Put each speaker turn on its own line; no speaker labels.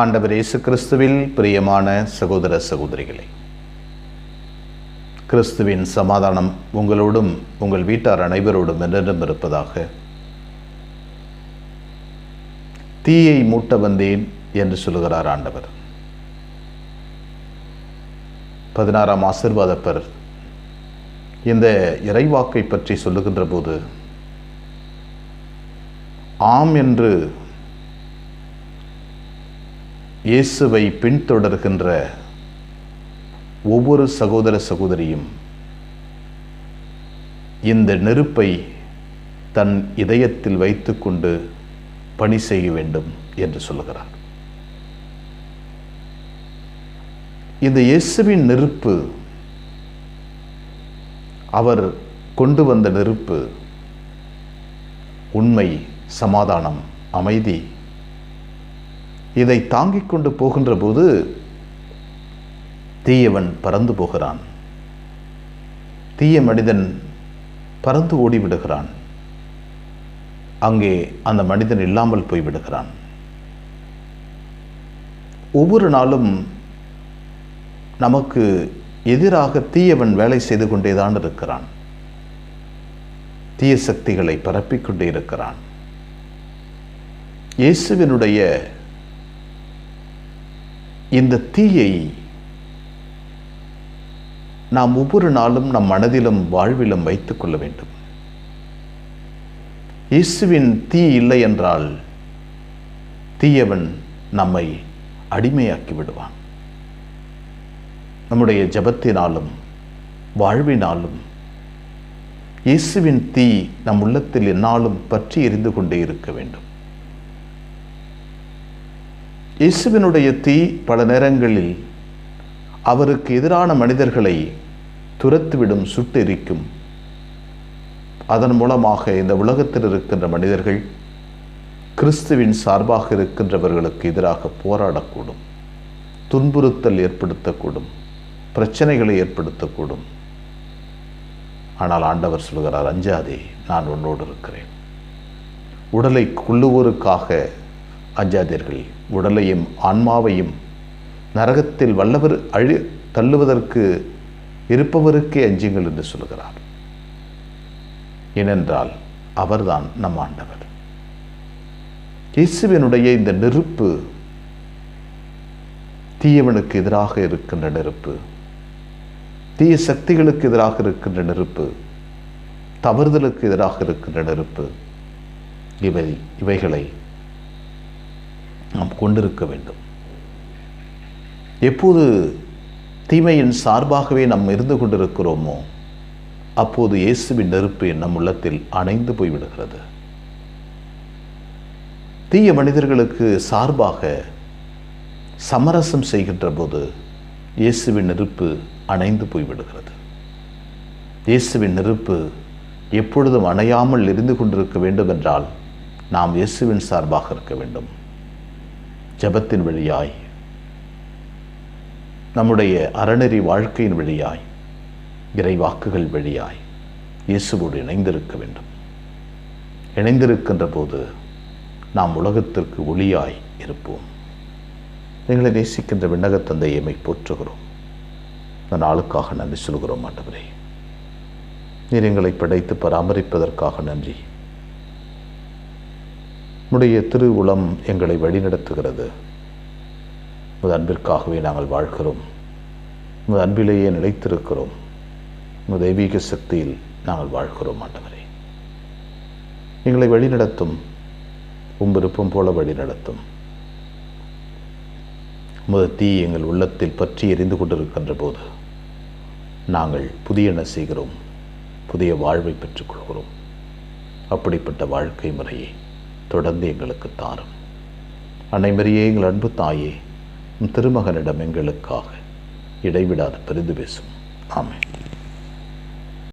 ஆண்டவர் இயேசு கிறிஸ்துவில் பிரியமான சகோதர சகோதரிகளே கிறிஸ்துவின் சமாதானம் உங்களோடும் உங்கள் வீட்டார் அனைவரோடும் என்றென்றும் இருப்பதாக. தீயை மூட்ட வந்தேன் என்று சொல்லுகிறார் ஆண்டவர். பதினாறாம் ஆசிர்வாதப்பர் இந்த இறைவாக்கை பற்றி சொல்லுகின்ற போது ஆம் என்று இயேசுவை பின்தொடர்கின்ற ஒவ்வொரு சகோதர சகோதரியும் இந்த நெருப்பை தன் இதயத்தில் வைத்துக்கொண்டு பணி செய்ய வேண்டும் என்று சொல்லுகிறார். இந்த இயேசுவின் நெருப்பு அவர் கொண்டு வந்த நெருப்பு உண்மை சமாதானம் அமைதி இதை தாங்கிக் கொண்டு போகின்ற போது தீயவன் பறந்து போகிறான். தீய மனிதன் பறந்து ஓடிவிடுகிறான். அங்கே அந்த மனிதன் இல்லாமல் போய்விடுகிறான். ஒவ்வொரு நாளும் நமக்கு எதிராக தீயவன் வேலை செய்து கொண்டேதான் இருக்கிறான். தீய சக்திகளை பரப்பிக்கொண்டே இருக்கிறான். இயேசுவினுடைய இந்த தீயை நாம் ஒவ்வொரு நாளும் நம் மனதிலும் வாழ்விலும் வைத்துக் கொள்ள வேண்டும். இயேசுவின் தீ இல்லை என்றால் தீயவன் நம்மை அடிமையாக்கி விடுவான். நம்முடைய ஜபத்தினாலும் வாழ்வினாலும் இயேசுவின் தீ நம் உள்ளத்தில் என்னாலும் பற்றி எரிந்து கொண்டே இருக்க வேண்டும். இயேசுவினுடைய தீ பல நேரங்களில் அவருக்கு எதிரான மனிதர்களை துரத்துவிடும் சுட்டெரிக்கும் அதன் மூலமாக இந்த உலகத்தில் இருக்கின்ற மனிதர்கள் கிறிஸ்துவின் சார்பாக இருக்கின்றவர்களுக்கு எதிராக போராடக்கூடும். துன்புறுத்தல் ஏற்படுத்தக்கூடும். பிரச்சனைகளை ஏற்படுத்தக்கூடும். ஆனால் ஆண்டவர் சொல்கிறார் அஞ்சாதே நான் உன்னோடு இருக்கிறேன். உடலை கொள்ளுவோருக்காக அஞ்சாதீர்கள் உடலையும் ஆன்மாவையும் நரகத்தில் வல்லவர் அழி தள்ளுவதற்கு இருப்பவருக்கே அஞ்சுங்கள் என்று சொல்கிறார். ஏனென்றால் அவர்தான் நம் ஆண்டவர். இயேசுவினுடைய இந்த நெருப்பு தீயவனுக்கு எதிராக இருக்கின்ற நெருப்பு தீய சக்திகளுக்கு எதிராக இருக்கின்ற நெருப்பு தவறுதலுக்கு எதிராக இருக்கின்ற நெருப்பு இவை இவைகளை நாம் கொண்டிருக்க வேண்டும். எப்போது தீமையின் சார்பாகவே நாம் இருந்து கொண்டிருக்கிறோமோ அப்போது இயேசுவின் நெருப்பு நம் உள்ளத்தில் அணைந்து போய்விடுகிறது. தீய மனிதர்களுக்கு சார்பாக சமரசம் செய்கின்ற போது இயேசுவின் நெருப்பு அணைந்து போய்விடுகிறது. இயேசுவின் நெருப்பு எப்பொழுதும் அணையாமல் இருந்து கொண்டிருக்க வேண்டும் என்றால் நாம் இயேசுவின் சார்பாக இருக்க வேண்டும். ஜபத்தின் வழியாய் நம்முடைய அறநெறி வாழ்க்கையின் வழியாய் இறைவாக்குகள் வழியாய் இயேசுவோடு இணைந்திருக்க வேண்டும். இணைந்திருக்கின்ற போது நாம் உலகத்திற்கு ஒளியாய் இருப்போம். எங்களை நேசிக்கின்ற விண்ணக தந்தையை எம்மை போற்றுகிறோம். இந்த நாளுக்காக நன்றி சொல்கிறோம் ஆண்டவரே. நீர் எங்களை படைத்து பராமரிப்பதற்காக நன்றி. உடைய திரு எங்களை வழிநடத்துகிறது. உமது அன்பிற்காகவே நாங்கள் வாழ்கிறோம். உமது அன்பிலேயே நிலைத்திருக்கிறோம். உமது தெய்வீக சக்தியில் நாங்கள் வாழ்கிறோம் ஆண்டவரே. எங்களை வழிநடத்தும். உம் விருப்பம் போல வழிநடத்தும். உமது தீ எங்கள் உள்ளத்தில் பற்றி எரிந்து கொண்டிருக்கின்ற போது நாங்கள் புதியன செய்கிறோம் புதிய வாழ்வை பெற்றுக்கொள்கிறோம். அப்படிப்பட்ட வாழ்க்கை முறையை தொடர்ந்து எங்களுக்கு தாரும். அனைவரையே எங்கள் அன்பு தாயே திருமகனிடம் எங்களுக்காக இடைவிடாது பெரிது பேசும் ஆமை